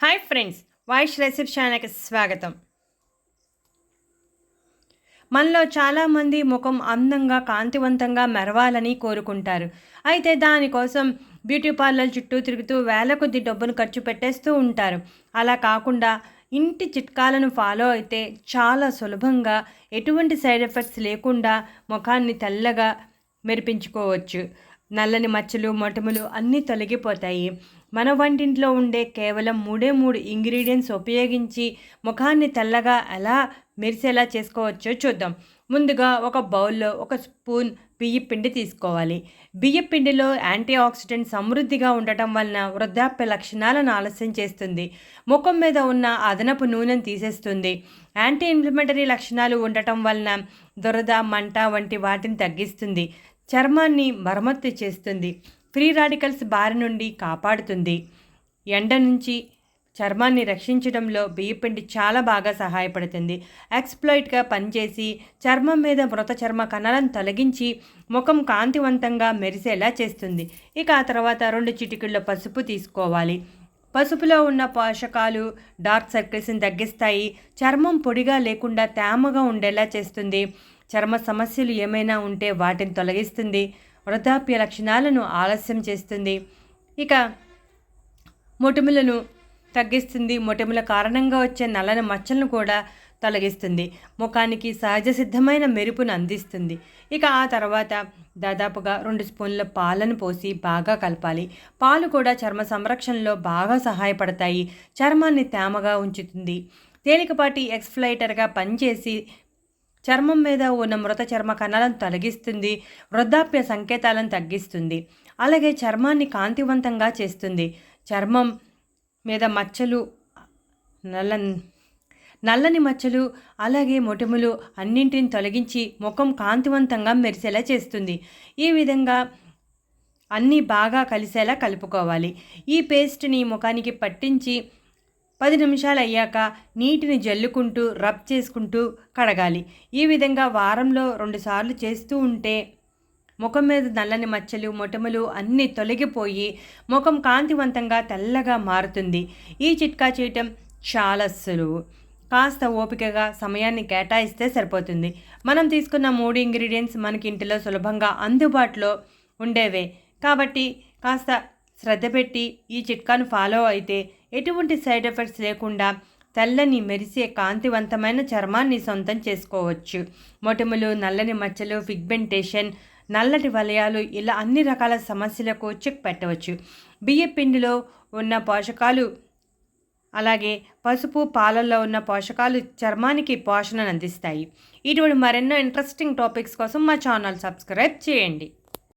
Hi friends voice రెసిప్ ఛానల్కి స్వాగతం. మనలో చాలామంది ముఖం అందంగా కాంతివంతంగా మెరవాలని కోరుకుంటారు. అయితే దానికోసం బ్యూటీ పార్లర్ చుట్టూ తిరుగుతూ వేల కొద్ది డబ్బును ఖర్చు పెట్టేస్తూ ఉంటారు. అలా కాకుండా ఇంటి చిట్కాలను ఫాలో అయితే చాలా సులభంగా ఎటువంటి సైడ్ ఎఫెక్ట్స్ లేకుండా ముఖాన్ని తెల్లగా మెరిపించుకోవచ్చు. నల్లని మచ్చలు మొటములు అన్నీ తొలగిపోతాయి. మన వంటింట్లో ఉండే కేవలం మూడే మూడు ఇంగ్రీడియంట్స్ ఉపయోగించి ముఖాన్ని తెల్లగా ఎలా మెరిసేలా చేసుకోవచ్చో చూద్దాం. ముందుగా ఒక బౌల్లో ఒక స్పూన్ బియ్య పిండి తీసుకోవాలి. బియ్య పిండిలో యాంటీ ఆక్సిడెంట్ సమృద్ధిగా ఉండటం వలన వృద్ధాప్య లక్షణాలను ఆలస్యం చేస్తుంది. ముఖం మీద ఉన్న అదనపు నూనెను తీసేస్తుంది. యాంటీ ఇన్ఫ్లమేటరీ లక్షణాలు ఉండటం వలన దురద మంట వంటి వాటిని తగ్గిస్తుంది. చర్మాన్ని మరమ్మత్తు చేస్తుంది. ఫ్రీ రాడికల్స్ బారి నుండి కాపాడుతుంది. ఎండ నుంచి చర్మాన్ని రక్షించడంలో బియ్యపిండి చాలా బాగా సహాయపడుతుంది. ఎక్స్ప్లాయిట్గా పనిచేసి చర్మం మీద మృత చర్మ కణాలను తొలగించి ముఖం కాంతివంతంగా మెరిసేలా చేస్తుంది. ఇక ఆ తర్వాత రెండు చిటికల్లో పసుపు తీసుకోవాలి. పసుపులో ఉన్న పోషకాలు డార్క్ సర్కిల్స్ని తగ్గిస్తాయి. చర్మం పొడిగా లేకుండా తేమగా ఉండేలా చేస్తుంది. చర్మ సమస్యలు ఏమైనా ఉంటే వాటిని తొలగిస్తుంది. వృద్ధాప్య లక్షణాలను ఆలస్యం చేస్తుంది. ఇక మొటిములను తగ్గిస్తుంది. మొటిముల కారణంగా వచ్చే నల్లని మచ్చలను కూడా తొలగిస్తుంది. ముఖానికి సహజ సిద్ధమైన మెరుపును అందిస్తుంది. ఇక ఆ తర్వాత దాదాపుగా రెండు స్పూన్ల పాలను పోసి బాగా కలపాలి. పాలు కూడా చర్మ సంరక్షణలో బాగా సహాయపడతాయి. చర్మాన్ని తేమగా ఉంచుతుంది. తేలికపాటి ఎక్స్ఫ్లైటర్గా పనిచేసి చర్మం మీద ఉన్న మృత చర్మ కణాలను తొలగిస్తుంది. వృద్ధాప్య సంకేతాలను తగ్గిస్తుంది. అలాగే చర్మాన్ని కాంతివంతంగా చేస్తుంది. చర్మం మీద మచ్చలు నల్ల నల్లని మచ్చలు అలాగే మొటిములు అన్నింటిని తొలగించి ముఖం కాంతివంతంగా మెరిసేలా చేస్తుంది. ఈ విధంగా అన్నీ బాగా కలిసేలా కలుపుకోవాలి. ఈ పేస్ట్ని ముఖానికి పట్టించి పది నిమిషాలు అయ్యాక నీటిని జల్లుకుంటూ రబ్ చేసుకుంటూ కడగాలి. ఈ విధంగా వారంలో రెండుసార్లు చేస్తూ ఉంటే ముఖం మీద నల్లని మచ్చలు మొటములు అన్నీ తొలగిపోయి ముఖం కాంతివంతంగా తెల్లగా మారుతుంది. ఈ చిట్కా చేయటం చాలా సులువు. కాస్త ఓపికగా సమయాన్ని కేటాయిస్తే సరిపోతుంది. మనం తీసుకున్న మూడు ఇంగ్రీడియంట్స్ మనకి ఇంటిలో సులభంగా అందుబాటులో ఉండేవే. కాబట్టి కాస్త శ్రద్ధ పెట్టి ఈ చిట్కాను ఫాలో అయితే ఎటువంటి సైడ్ ఎఫెక్ట్స్ లేకుండా తెల్లని మెరిసే కాంతివంతమైన చర్మాన్ని సొంతం చేసుకోవచ్చు. మొటిములు నల్లని మచ్చలు ఫిగ్మెంటేషన్ నల్లటి వలయాలు ఇలా అన్ని రకాల సమస్యలకు చెక్ పెట్టవచ్చు. బియ్య పిండిలో ఉన్న పోషకాలు అలాగే పసుపు పాలల్లో ఉన్న పోషకాలు చర్మానికి పోషణను అందిస్తాయి. ఇటువంటి మరెన్నో ఇంట్రెస్టింగ్ టాపిక్స్ కోసం మా ఛానల్ సబ్స్క్రైబ్ చేయండి.